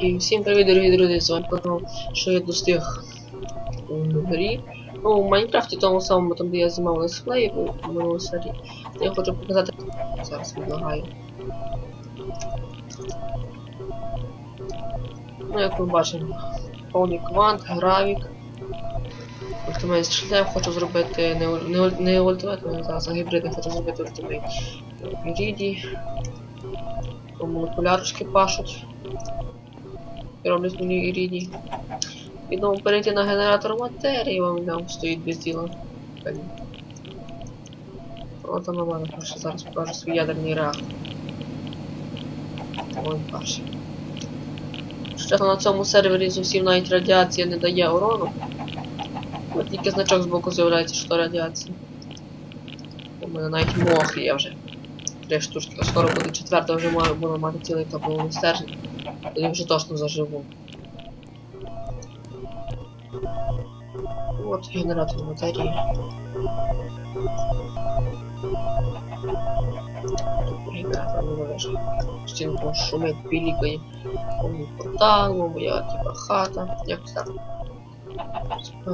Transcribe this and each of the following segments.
І всім привіт, дорогі друзі, з вами Петро, що я достиг у грі. Ну, у Майнкрафті тому самому, там де я знімав летсплей в минулій серії. Я хочу показати. Зараз відлагаю. Ну, як ми бачимо, повний квант, гравік. Ультимейт стріляє, хочу зробити не, не, не ультимейт, а зараз а гібридний хочу зробити ультимейт. Іріді. Молекулярочки пашуть. І роблять мені іріді. І знову перейти на генератор матерії, вам там стоїть без діла. Блін. О, там нормально, перше зараз покажу свій ядерний реактор. Ой, перший. Що на цьому сервері зовсім навіть радіація не дає урону. От тільки значок збоку з'являється, що радіація. У мене навіть мох є вже. Три штучки, скоро буде четверта, вже буду мати цілий топовий стержень. Тоді вже точно заживу. От генератор. Тут Генератор не належить. Стінку шумить, пілікає. Повний портал, моя типа хата. Якось так.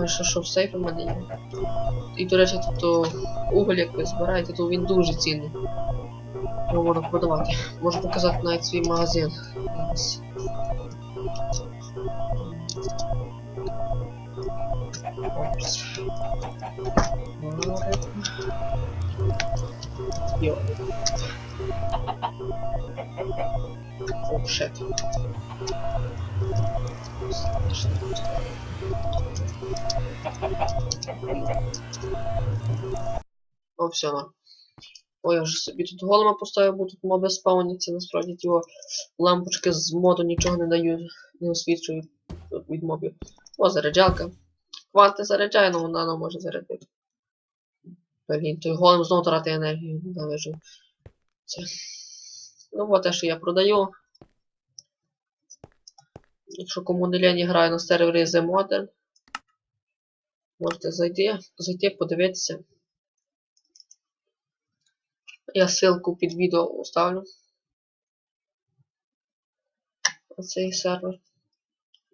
Що, що в сейфі в мене є. І, до речі, тут уголь, як ви збираєте, то він дуже цінний. Його можна продавати. Можу показати навіть свій магазин. Йо. О, все, на. Ой, я вже собі тут голема поставив, бо тут моби спавняться, насправді ті лампочки з моду нічого не дають, не освічують від мобів. О, заряджалка. Кванти заряджає, але вона не може зарядити. Блін, той голем знову тратить енергію, ненавижу. Це. Ну от те, що я продаю. Якщо кому не лень грає на сервері The Modern, можете зайти, зайти, подивитися. Я ссылку під відео оставлю. Оцей сервер.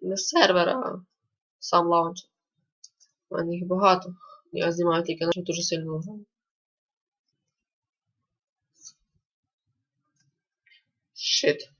Не сервер, а сам лаунчер. У мене їх багато. Я знімаю тільки на дуже сильно лагаю. Shit.